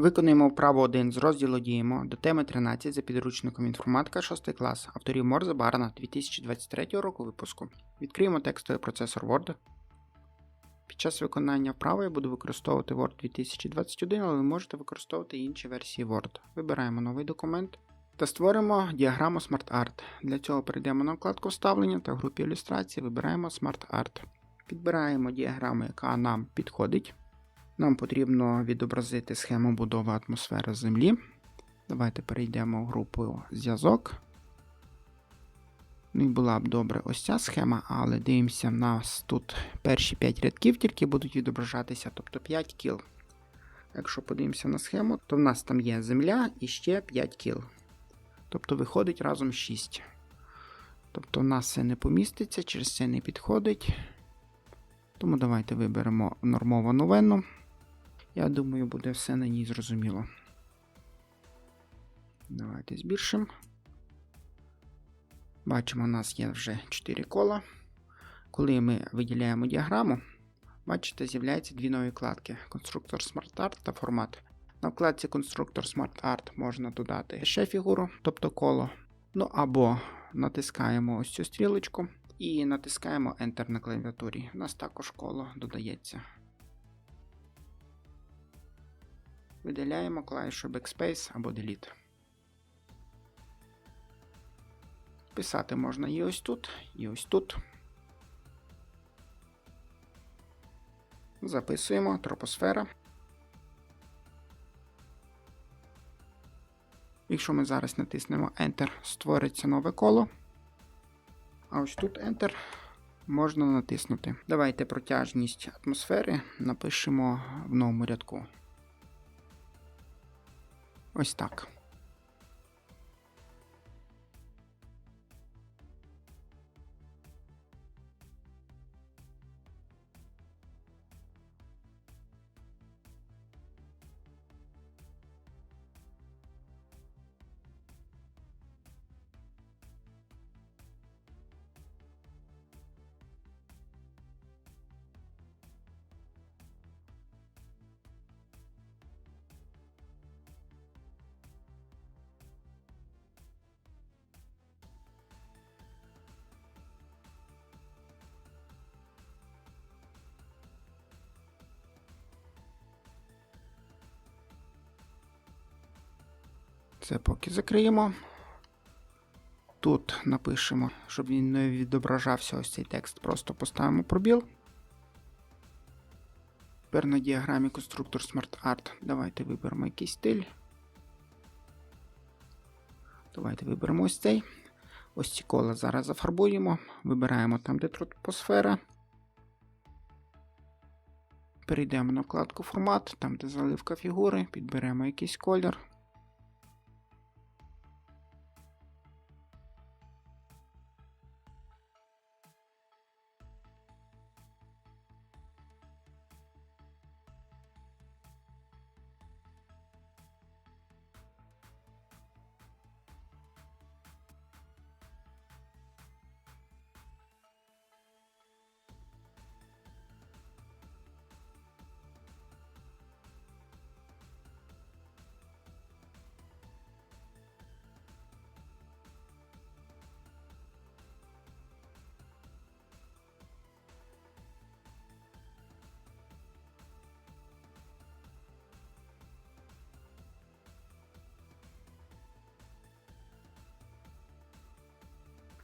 Виконуємо вправу 1 з розділу Діємо до теми 13 за підручником інформатика 6 клас авторів Морзе Барна 2023 року випуску. Відкриємо текстовий процесор Word. Під час виконання вправи я буду використовувати Word 2021, але ви можете використовувати інші версії Word. Вибираємо новий документ та створимо діаграму SmartArt. Для цього перейдемо на вкладку Вставлення та в групі ілюстрації вибираємо SmartArt. Підбираємо діаграму, яка нам підходить. Нам потрібно відобразити схему будови атмосфери Землі. Давайте перейдемо в групу зв'язок. Ну і була б добре ось ця схема, але дивимося, в нас тут перші 5 рядків тільки будуть відображатися, тобто 5 кіл. Якщо подивимося на схему, то в нас там є земля і ще 5 кіл. Тобто виходить разом 6. Тобто в нас це не поміститься, через це не підходить. Тому давайте виберемо нормовану венну. Я думаю, буде все на ній зрозуміло. Давайте збільшимо. Бачимо, у нас є вже 4 кола. Коли ми виділяємо діаграму, бачите, з'являються дві нові вкладки: конструктор SmartArt та формат. На вкладці конструктор SmartArt можна додати ще фігуру, тобто коло. Ну або натискаємо ось цю стрілочку і натискаємо Enter на клавіатурі. У нас також коло додається. Видаляємо клавішу Backspace або Delete. Писати можна і ось тут, і ось тут. Записуємо тропосфера. Якщо ми зараз натиснемо Enter, створиться нове коло. А ось тут Enter можна натиснути. Давайте протяжність атмосфери напишемо в новому рядку. Ось так. Це поки закриємо. Тут напишемо, щоб він не відображався ось цей текст. Просто поставимо пробіл. Тепер на діаграмі конструктор SmartArt. Давайте виберемо якийсь стиль. Давайте виберемо ось цей. Ось ці кола зараз зафарбуємо. Вибираємо там, де тропосфера. Перейдемо на вкладку формат, там, де заливка фігури, підберемо якийсь колір.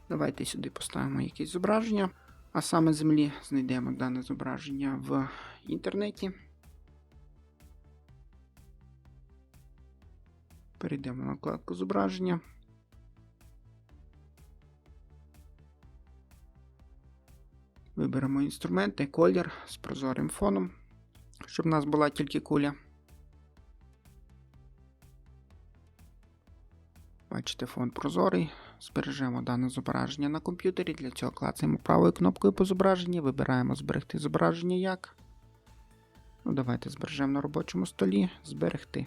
Давайте сюди поставимо якесь зображення, а саме землі знайдемо дане зображення в інтернеті. Перейдемо на вкладку зображення. Виберемо інструменти, колір з прозорим фоном, щоб у нас була тільки куля. Бачите, фон прозорий. Збережемо дане зображення на комп'ютері. Для цього клацаємо правою кнопкою по зображенні, вибираємо зберегти зображення як. Ну, Давайте збережемо на робочому столі. Зберегти.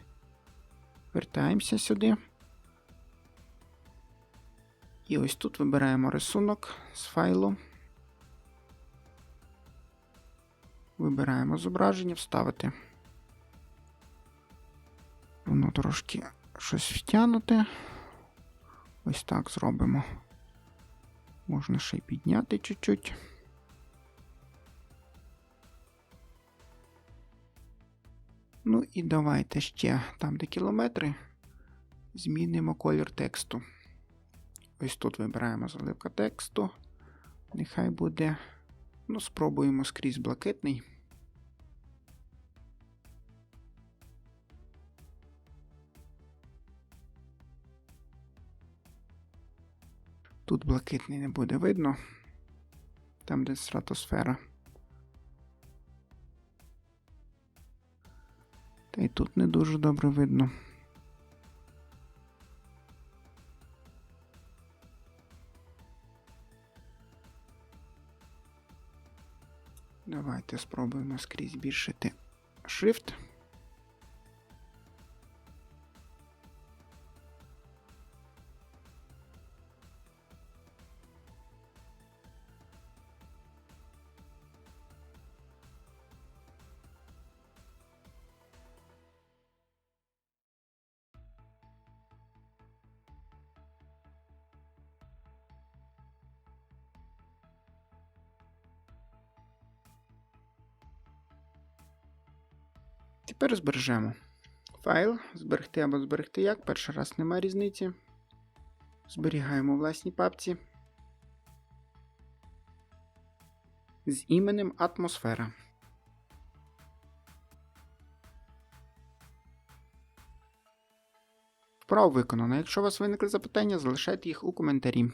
Вертаємося сюди. І ось тут вибираємо рисунок з файлу. Вибираємо зображення, вставити. Воно трошки щось втягнуте. Ось так зробимо. Можна ще й підняти чуть-чуть. Ну і давайте ще там, де кілометри, змінимо колір тексту. Ось тут вибираємо заливка тексту. Нехай буде. Ну, спробуємо скрізь блакитний. Тут блакитний не буде видно. Там, де стратосфера. Та й тут не дуже добре видно. Давайте спробуємо скрізь збільшити шрифт. Тепер збережемо. Файл, зберегти або зберегти як. Перший раз немає різниці. Зберігаємо у власній папці. З іменем атмосфера. Вправо виконано. Якщо у вас виникли запитання, залишайте їх у коментарі.